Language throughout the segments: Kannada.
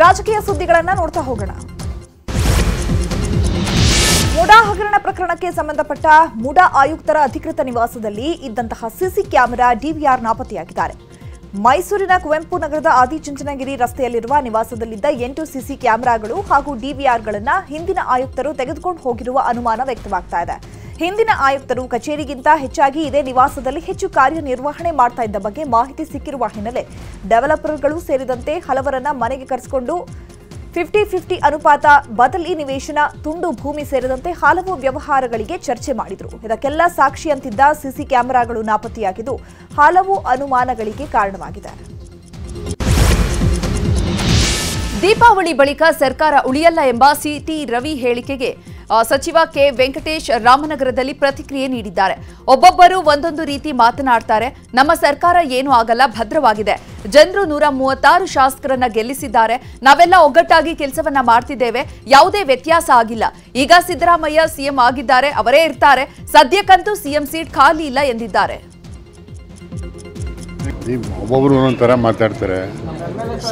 ರಾಜಕೀಯ ಸುದ್ದಿಗಳನ್ನ ನೋಡ್ತಾ ಹೋಗೋಣ. ಮುಡಾ ಹಗರಣ ಪ್ರಕರಣಕ್ಕೆ ಸಂಬಂಧಪಟ್ಟ ಮುಡಾ ಆಯುಕ್ತರ ಅಧಿಕೃತ ನಿವಾಸದಲ್ಲಿ ಇದ್ದಂತಹ ಸಿಸಿ ಕ್ಯಾಮೆರಾ ಡಿವಿಆರ್ ನಾಪತ್ತೆಯಾಗಿದ್ದಾರೆ. ಮೈಸೂರಿನ ಕುವೆಂಪು ನಗರದ ಆದಿಚುಂಚನಗಿರಿ ರಸ್ತೆಯಲ್ಲಿರುವ ನಿವಾಸದಲ್ಲಿದ್ದ ಎಂಟು ಸಿಸಿ ಕ್ಯಾಮೆರಾಗಳು ಹಾಗೂ ಡಿವಿಆರ್ಗಳನ್ನು ಹಿಂದಿನ ಆಯುಕ್ತರು ತೆಗೆದುಕೊಂಡು ಹೋಗಿರುವ ಅನುಮಾನ ವ್ಯಕ್ತವಾಗ್ತಾ ಇದೆ. ಹಿಂದಿನ ಆಯುಕ್ತರು ಕಚೇರಿಗಿಂತ ಹೆಚ್ಚಾಗಿ ಇದೇ ನಿವಾಸದಲ್ಲಿ ಹೆಚ್ಚು ಕಾರ್ಯನಿರ್ವಹಣೆ ಮಾಡ್ತಾ ಇದ್ದ ಬಗ್ಗೆ ಮಾಹಿತಿ ಸಿಕ್ಕಿರುವ ಹಿನ್ನೆಲೆ ಡೆವಲಪರ್ಗಳು ಸೇರಿದಂತೆ ಹಲವರನ್ನ ಮನೆಗೆ ಕರೆಸಿಕೊಂಡು ಫಿಫ್ಟಿ ಫಿಫ್ಟಿ ಅನುಪಾತ ಬದಲಿ ನಿವೇಶನ, ತುಂಡು ಭೂಮಿ ಸೇರಿದಂತೆ ಹಲವು ವ್ಯವಹಾರಗಳಿಗೆ ಚರ್ಚೆ ಮಾಡಿದರು. ಇದಕ್ಕೆಲ್ಲ ಸಾಕ್ಷಿಯಂತಿದ್ದ ಸಿಸಿ ಕ್ಯಾಮೆರಾಗಳು ನಾಪತ್ತೆಯಾಗಿದ್ದು ಹಲವು ಅನುಮಾನಗಳಿಗೆ ಕಾರಣವಾಗಿದೆ. ದೀಪಾವಳಿ ಬಳಿಕ ಸರ್ಕಾರ ಉಳಿಯಲ್ಲ ಎಂಬ ಸಿಟಿ ರವಿ ಹೇಳಿಕೆಗೆ ಸಚಿವ ಕೆ. ವೆಂಕಟೇಶ್ ರಾಮನಗರದಲ್ಲಿ ಪ್ರತಿಕ್ರಿಯೆ ನೀಡಿದ್ದಾರೆ. ಒಬ್ಬೊಬ್ಬರು ಒಂದೊಂದು ರೀತಿ ಮಾತನಾಡ್ತಾರೆ. ನಮ್ಮ ಸರ್ಕಾರ ಏನೂ ಆಗಲ್ಲ, ಭದ್ರವಾಗಿದೆ. ಜನರು ನೂರ ಮೂವತ್ತಾರು ಶಾಸಕರನ್ನ ಗೆಲ್ಲಿಸಿದ್ದಾರೆ. ನಾವೆಲ್ಲ ಒಗ್ಗಟ್ಟಾಗಿ ಕೆಲಸವನ್ನ ಮಾಡ್ತಿದ್ದೇವೆ. ಯಾವುದೇ ವ್ಯತ್ಯಾಸ ಆಗಿಲ್ಲ. ಈಗ ಸಿದ್ದರಾಮಯ್ಯ ಸಿಎಂ ಆಗಿದ್ದಾರೆ, ಅವರೇ ಇರ್ತಾರೆ. ಸದ್ಯಕ್ಕಂತೂ ಸಿಎಂ ಸೀಟ್ ಖಾಲಿ ಇಲ್ಲ ಎಂದಿದ್ದಾರೆ. ಒಬ್ಬೊಬ್ಬರು ಒಂದೊಂದು ಮಾತಾಡ್ತಾರೆ.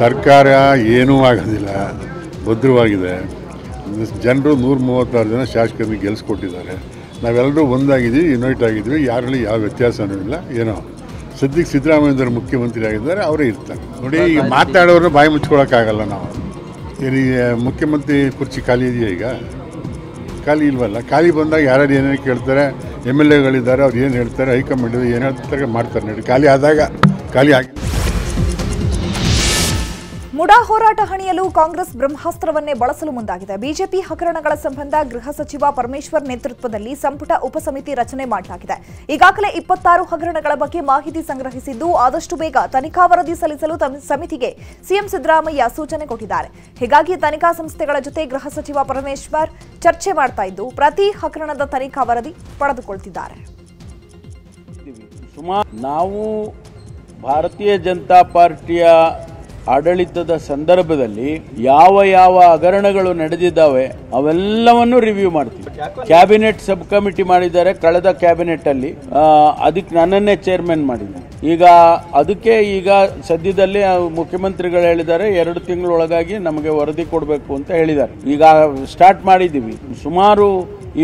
ಸರ್ಕಾರ ಏನೂ ಆಗೋದಿಲ್ಲ. ಭದ್ರವಾಗಿದೆ. ಜನರು ನೂರ ಮೂವತ್ತಾರು ಜನ ಶಾಸಕರನ್ನ ಗೆಲ್ಲಿಸ್ಕೊಟ್ಟಿದ್ದಾರೆ ನಾವೆಲ್ಲರೂ ಒಂದಾಗಿದ್ದೀವಿ ಯುನೈಟ್ ಆಗಿದ್ವಿ ಯಾರಲ್ಲಿ ಯಾವ ವ್ಯತ್ಯಾಸನೂ ಇಲ್ಲ ಏನೋ. ಸದ್ಯಕ್ಕೆ ಸಿದ್ದರಾಮಯ್ಯವರು ಮುಖ್ಯಮಂತ್ರಿ ಆಗಿದ್ದಾರೆ ಅವರೇ ಇರ್ತಾರೆ. ನೋಡಿ ಈಗ ಮಾತಾಡೋರು ಬಾಯಿ ಮುಚ್ಕೊಳಕ್ಕಾಗಲ್ಲ ನಾವು. ಏನು ಮುಖ್ಯಮಂತ್ರಿ ಕುರ್ಚಿ ಖಾಲಿ ಇದೆಯಾ ಈಗ? ಖಾಲಿ ಇಲ್ವಲ್ಲ? ಖಾಲಿ ಬಂದಾಗ ಯಾರ್ಯಾರು ಏನೇನು ಕೇಳ್ತಾರೆ? ಎಂ ಎಲ್ ಎಗಳಿದ್ದಾರೆ ಅವ್ರು ಏನು ಹೇಳ್ತಾರೆ? ಹೈಕಮಾಂಡ್ ಏನು ಹೇಳ್ತಾರೆ? ಮಾಡ್ತಾರೆ ನೋಡಿ. ಖಾಲಿ ಆದಾಗ ಖಾಲಿ ಆಗಿ ಮುಡಾ ಹೋರಾಟ ಹಣಿಯಲು ಕಾಂಗ್ರೆಸ್ ಬ್ರಹ್ಮಾಸ್ತ್ರವನ್ನೇ ಬಳಸಲು ಮುಂದಾಗಿದೆ. ಬಿಜೆಪಿ ಹಗರಣಗಳ ಸಂಬಂಧ ಗೃಹ ಸಚಿವ ಪರಮೇಶ್ವರ್ ನೇತೃತ್ವದಲ್ಲಿ ಸಂಪುಟ ಉಪಸಮಿತಿ ರಚನೆ ಮಾಡಲಾಗಿದೆ. ಈಗಾಗಲೇ ಇಪ್ಪತ್ತಾರು ಹಗರಣಗಳ ಬಗ್ಗೆ ಮಾಹಿತಿ ಸಂಗ್ರಹಿಸಿದ್ದು ಆದಷ್ಟು ಬೇಗ ತನಿಖಾ ವರದಿ ಸಲ್ಲಿಸಲು ಸಮಿತಿಗೆ ಸಿಎಂ ಸಿದ್ದರಾಮಯ್ಯ ಸೂಚನೆ ಕೊಟ್ಟಿದ್ದಾರೆ. ಹೀಗಾಗಿ ತನಿಖಾ ಸಂಸ್ಥೆಗಳ ಜೊತೆ ಗೃಹ ಸಚಿವ ಪರಮೇಶ್ವರ್ ಚರ್ಚೆ ಮಾಡ್ತಾ ಇದ್ದು, ಪ್ರತಿ ಹಗರಣದ ತನಿಖಾ ವರದಿ ಪಡೆದುಕೊಳ್ತಿದ್ದಾರೆ. ನಾವು ಭಾರತೀಯ ಜನತಾ ಪಾರ್ಟಿಯ ಆಡಳಿತದ ಸಂದರ್ಭದಲ್ಲಿ ಯಾವ ಯಾವ ಹಗರಣಗಳು ನಡೆದಿದ್ದಾವೆ ಅವೆಲ್ಲವನ್ನು ರಿವ್ಯೂ ಮಾಡ್ತೀವಿ. ಕ್ಯಾಬಿನೆಟ್ ಸಬ್ ಕಮಿಟಿ ಮಾಡಿದ್ದಾರೆ, ಕಳೆದ ಕ್ಯಾಬಿನೆಟ್ ಅಲ್ಲಿ. ಅದಕ್ಕೆ ನನ್ನನ್ನೇ ಚೇರ್ಮನ್ ಮಾಡಿದ್ದೀನಿ ಈಗ ಅದಕ್ಕೆ ಈಗ ಸದ್ಯದಲ್ಲಿ ಮುಖ್ಯಮಂತ್ರಿಗಳು ಹೇಳಿದ್ದಾರೆ, ಎರಡು ತಿಂಗಳೊಳಗಾಗಿ ನಮಗೆ ವರದಿ ಕೊಡಬೇಕು ಅಂತ ಹೇಳಿದ್ದಾರೆ. ಈಗ ಸ್ಟಾರ್ಟ್ ಮಾಡಿದ್ದೀವಿ. ಸುಮಾರು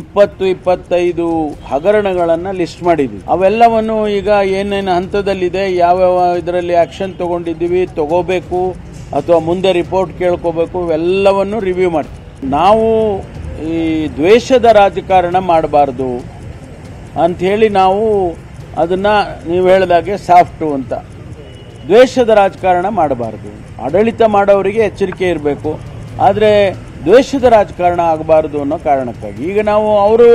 ಇಪ್ಪತ್ತು, ಇಪ್ಪತ್ತೈದು ಹಗರಣಗಳನ್ನು ಲಿಸ್ಟ್ ಮಾಡಿದ್ದೀವಿ. ಅವೆಲ್ಲವನ್ನು ಈಗ ಏನೇನು ಹಂತದಲ್ಲಿದೆ, ಯಾವ್ಯಾವ ಇದರಲ್ಲಿ ಆಕ್ಷನ್ ತಗೊಂಡಿದ್ದೀವಿ, ತಗೋಬೇಕು, ಅಥವಾ ಮುಂದೆ ರಿಪೋರ್ಟ್ ಕೇಳ್ಕೋಬೇಕು, ಇವೆಲ್ಲವನ್ನು ರಿವ್ಯೂ ಮಾಡ್ತೀವಿ. ನಾವು ಈ ದ್ವೇಷದ ರಾಜಕಾರಣ ಮಾಡಬಾರ್ದು ಅಂಥೇಳಿ ನಾವು ಅದನ್ನ ನೀವು ಹೇಳಿದಾಗೆ ಸಾಫ್ಟು ಅಂತ. ದ್ವೇಷದ ರಾಜಕಾರಣ ಮಾಡಬಾರ್ದು. ಆಡಳಿತ ಮಾಡೋರಿಗೆ ಎಚ್ಚರಿಕೆ ಇರಬೇಕು. ಆದರೆ ದ್ವೇಷದ ರಾಜಕಾರಣ ಆಗಬಾರ್ದು ಅನ್ನೋ ಕಾರಣಕ್ಕಾಗಿ. ಈಗ ನಾವು ಅವರು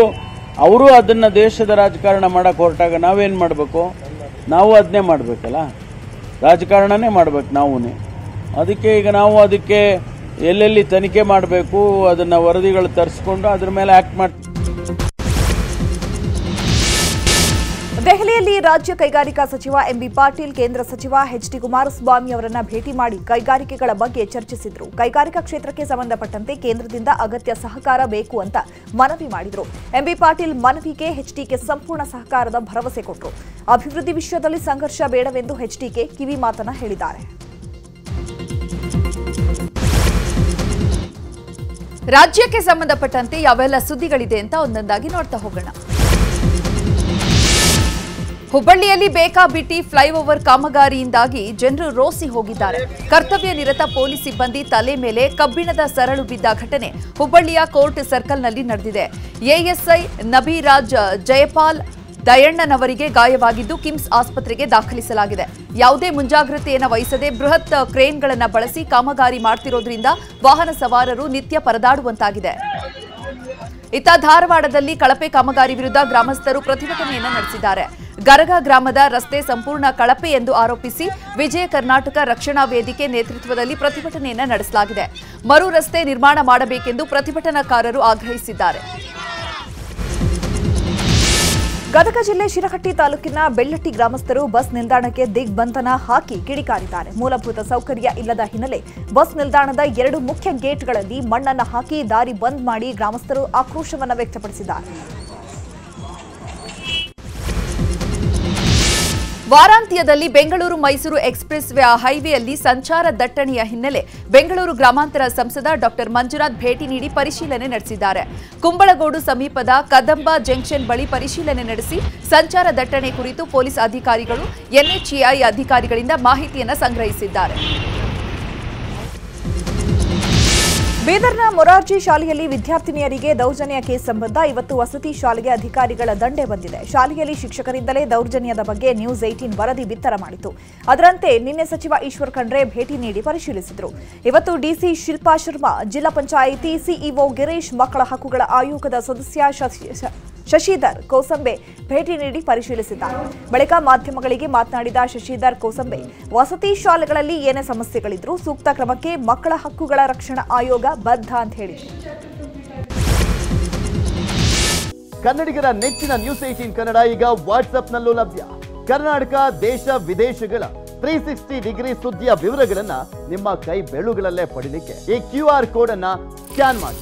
ಅವರು ಅದನ್ನು ದೇಶದ ರಾಜಕಾರಣ ಮಾಡೋಕ್ಕೆ ಹೊರಟಾಗ ನಾವೇನು ಮಾಡಬೇಕು? ನಾವು ಅದನ್ನೇ ಮಾಡಬೇಕಲ್ಲ? ರಾಜಕಾರಣನೇ ಮಾಡಬೇಕು ನಾವೂ ಅದಕ್ಕೆ ಈಗ ನಾವು ಅದಕ್ಕೆ ಎಲ್ಲೆಲ್ಲಿ ತನಿಖೆ ಮಾಡಬೇಕು, ಅದನ್ನು ವರದಿಗಳು ತರಿಸ್ಕೊಂಡು ಅದ್ರ ಮೇಲೆ ಆ್ಯಕ್ಟ್ ಮಾಡ್ತೀವಿ ದೆಹಲಿಯಲ್ಲಿ ರಾಜ್ಯ ಕೈಗಾರಿಕಾ ಸಚಿವ ಎಂಬಿ ಪಾಟೀಲ್, ಕೇಂದ್ರ ಸಚಿವ ಎಚ್ಡಿ ಕುಮಾರಸ್ವಾಮಿ ಅವರನ್ನ ಭೇಟಿ ಮಾಡಿ ಕೈಗಾರಿಕೆಗಳ ಬಗ್ಗೆ ಚರ್ಚಿಸಿದ್ರು. ಕೈಗಾರಿಕಾ ಕ್ಷೇತ್ರಕ್ಕೆ ಸಂಬಂಧಪಟ್ಟಂತೆ ಕೇಂದ್ರದಿಂದ ಅಗತ್ಯ ಸಹಕಾರ ಬೇಕು ಅಂತ ಮನವಿ ಮಾಡಿದ್ರು. ಎಂಬಿ ಪಾಟೀಲ್ ಮನವಿಗೆ ಎಚ್ಡಿಕೆ ಸಂಪೂರ್ಣ ಸಹಕಾರದ ಭರವಸೆ ಕೊಟ್ಟರು ಅಭಿವೃದ್ಧಿ ವಿಷಯದಲ್ಲಿ ಸಂಘರ್ಷ ಬೇಡವೆಂದು ಎಚ್ಡಿಕೆ ಕಿವಿ ಮಾತನ್ನ ಹೇಳಿದ್ದಾರೆ. ರಾಜ್ಯಕ್ಕೆ ಸಂಬಂಧಪಟ್ಟಂತೆ ಯಾವೆಲ್ಲ ಸುದ್ದಿಗಳಿದೆ ಅಂತ ಒಂದೊಂದಾಗಿ ನೋಡ್ತಾ ಹೋಗೋಣ. ಹುಬ್ಬಳ್ಳಿಯಲ್ಲಿ ಬೇಕಾಬಿಟ್ಟಿ ಫ್ಲೈಓವರ್ ಕಾಮಗಾರಿಯಿಂದಾಗಿ ಜನರು ರೋಸಿ ಹೋಗಿದ್ದಾರೆ. ಕರ್ತವ್ಯ ನಿರತ ಪೊಲೀಸ್ ಸಿಬ್ಬಂದಿ ತಲೆ ಮೇಲೆ ಕಬ್ಬಿಣದ ಸರಳು ಬಿದ್ದ ಘಟನೆ ಹುಬ್ಬಳ್ಳಿಯ ಕೋರ್ಟ್ ಸರ್ಕಲ್ನಲ್ಲಿ ನಡೆದಿದೆ. ಎಎಸ್ಐ ನಬೀರಾಜ್ ಜಯಪಾಲ್ ದಯಣ್ಣನವರಿಗೆ ಗಾಯವಾಗಿದ್ದು ಕಿಮ್ಸ್ ಆಸ್ಪತ್ರೆಗೆ ದಾಖಲಿಸಲಾಗಿದೆ. ಯಾವುದೇ ಮುಂಜಾಗ್ರತೆಯನ್ನು ವಹಿಸದೆ ಬೃಹತ್ ಕ್ರೇನ್ಗಳನ್ನು ಬಳಸಿ ಕಾಮಗಾರಿ ಮಾಡ್ತಿರೋದ್ರಿಂದ ವಾಹನ ಸವಾರರು ನಿತ್ಯ ಪರದಾಡುವಂತಾಗಿದೆ. ಇತ್ತ ಧಾರವಾಡದಲ್ಲಿ ಕಳಪೆ ಕಾಮಗಾರಿ ವಿರುದ್ಧ ಗ್ರಾಮಸ್ಥರು ಪ್ರತಿಭಟನೆಯನ್ನು ನಡೆಸಿದ್ದಾರೆ. ಗರಗ ಗ್ರಾಮದ ರಸ್ತೆ ಸಂಪೂರ್ಣ ಕಳಪೆ ಎಂದು ಆರೋಪಿಸಿ ವಿಜಯ ಕರ್ನಾಟಕ ರಕ್ಷಣಾ ವೇದಿಕೆ ನೇತೃತ್ವದಲ್ಲಿ ಪ್ರತಿಭಟನೆಯನ್ನು ನಡೆಸಲಾಗಿದೆ. ಮರು ರಸ್ತೆ ನಿರ್ಮಾಣ ಮಾಡಬೇಕೆಂದು ಪ್ರತಿಭಟನಾಕಾರರು ಆಗ್ರಹಿಸಿದ್ದಾರೆ. ಗದಗ ಜಿಲ್ಲೆ ಶಿರಹಟ್ಟಿ ತಾಲೂಕಿನ ಬೆಳ್ಳಟ್ಟಿ ಗ್ರಾಮಸ್ಥರು ಬಸ್ ನಿಲ್ದಾಣಕ್ಕೆ ದಿಗ್ಬಂಧನ ಹಾಕಿ ಕಿಡಿಕಾರಿದ್ದಾರೆ. ಮೂಲಭೂತ ಸೌಕರ್ಯ ಇಲ್ಲದ ಹಿನ್ನೆಲೆ ಬಸ್ ನಿಲ್ದಾಣದ ಎರಡು ಮುಖ್ಯ ಗೇಟ್ಗಳಲ್ಲಿ ಮಣ್ಣನ್ನು ಹಾಕಿ ದಾರಿ ಬಂದ್ ಮಾಡಿ ಗ್ರಾಮಸ್ಥರು ಆಕ್ರೋಶವನ್ನು ವ್ಯಕ್ತಪಡಿಸಿದ್ದಾರೆ. ವಾರಾಂತ್ಯದಲ್ಲಿ ಬೆಂಗಳೂರು ಮೈಸೂರು ಎಕ್ಸ್ಪ್ರೆಸ್ ವೇ ಹೈವೇಯಲ್ಲಿ ಸಂಚಾರ ದಟ್ಟಣೆಯ ಹಿನ್ನೆಲೆ ಬೆಂಗಳೂರು ಗ್ರಾಮಾಂತರ ಸಂಸದ ಡಾಕ್ಟರ್ ಮಂಜುನಾಥ್ ಭೇಟಿ ನೀಡಿ ಪರಿಶೀಲನೆ ನಡೆಸಿದ್ದಾರೆ. ಕುಂಬಳಗೋಡು ಸಮೀಪದ ಕದಂಬ ಜಂಕ್ಷನ್ ಬಳಿ ಪರಿಶೀಲನೆ ನಡೆಸಿ ಸಂಚಾರ ದಟ್ಟಣೆ ಕುರಿತು ಪೊಲೀಸ್ ಅಧಿಕಾರಿಗಳು, ಎನ್ಎಚ್ಎಐ ಅಧಿಕಾರಿಗಳಿಂದ ಮಾಹಿತಿಯನ್ನು ಸಂಗ್ರಹಿಸಿದ್ದಾರೆ. ಬೀದರ್ನ ಮೊರಾರ್ಜಿ ಶಾಲೆಯಲ್ಲಿ ವಿದ್ಯಾರ್ಥಿನಿಯರಿಗೆ ದೌರ್ಜನ್ಯ ಕೇಸ್ ಸಂಬಂಧ ಇವತ್ತು ವಸತಿ ಶಾಲೆಗೆ ಅಧಿಕಾರಿಗಳ ದಂಡೆ ಬಂದಿದೆ. ಶಾಲೆಯಲ್ಲಿ ಶಿಕ್ಷಕರಿಂದಲೇ ದೌರ್ಜನ್ಯದ ಬಗ್ಗೆ ನ್ಯೂಸ್ ಏಟೀನ್ ವರದಿ ಬಿತ್ತರ ಮಾಡಿತು. ಅದರಂತೆ ನಿನ್ನೆ ಸಚಿವ ಈಶ್ವರ್ ಖಂಡ್ರೆ ಭೇಟಿ ನೀಡಿ ಪರಿಶೀಲಿಸಿದರು. ಇವತ್ತು ಡಿಸಿ ಶಿಲ್ಪಾ ಶರ್ಮಾ, ಜಿಲ್ಲಾ ಪಂಚಾಯಿತಿ ಸಿಇಒ ಗಿರೀಶ್ ಮಕ್ಕಳ ಹಕ್ಕುಗಳ ಆಯೋಗದ ಸದಸ್ಯ ಶಶಿಧರ್ ಕೋಸಂಬೆ ಭೇಟಿ ನೀಡಿ ಪರಿಶೀಲಿಸಿದ್ದಾರೆ. ಬಳಿಕ ಮಾಧ್ಯಮಗಳಿಗೆ ಮಾತನಾಡಿದ ಶಶಿಧರ್ ಕೋಸಂಬೆ, ವಸತಿ ಶಾಲೆಗಳಲ್ಲಿ ಏನೇ ಸಮಸ್ಯೆಗಳಿದ್ರೂ ಸೂಕ್ತ ಕ್ರಮಕ್ಕೆ ಮಕ್ಕಳ ಹಕ್ಕುಗಳ ರಕ್ಷಣಾ ಆಯೋಗ ಬದ್ಧ ಅಂತ ಹೇಳಿ. ಕನ್ನಡಿಗರ ನೆಚ್ಚಿನ ನ್ಯೂಸ್ ಏಟೀನ್ ಕನ್ನಡ ಈಗ ವಾಟ್ಸ್ಆಪ್ನಲ್ಲೂ ಲಭ್ಯ. ಕರ್ನಾಟಕ, ದೇಶ, ವಿದೇಶಗಳ ತ್ರೀ ಸಿಕ್ಸ್ಟಿ ಡಿಗ್ರಿ ಸುದ್ದಿಯ ವಿವರಗಳನ್ನ ನಿಮ್ಮ ಕೈ ಬೆಳುಗಳಲ್ಲೇ ಪಡೀಲಿಕ್ಕೆ ಈ ಕ್ಯೂ ಆರ್ ಕೋಡ್ ಅನ್ನ ಸ್ಕ್ಯಾನ್ ಮಾಡಿ.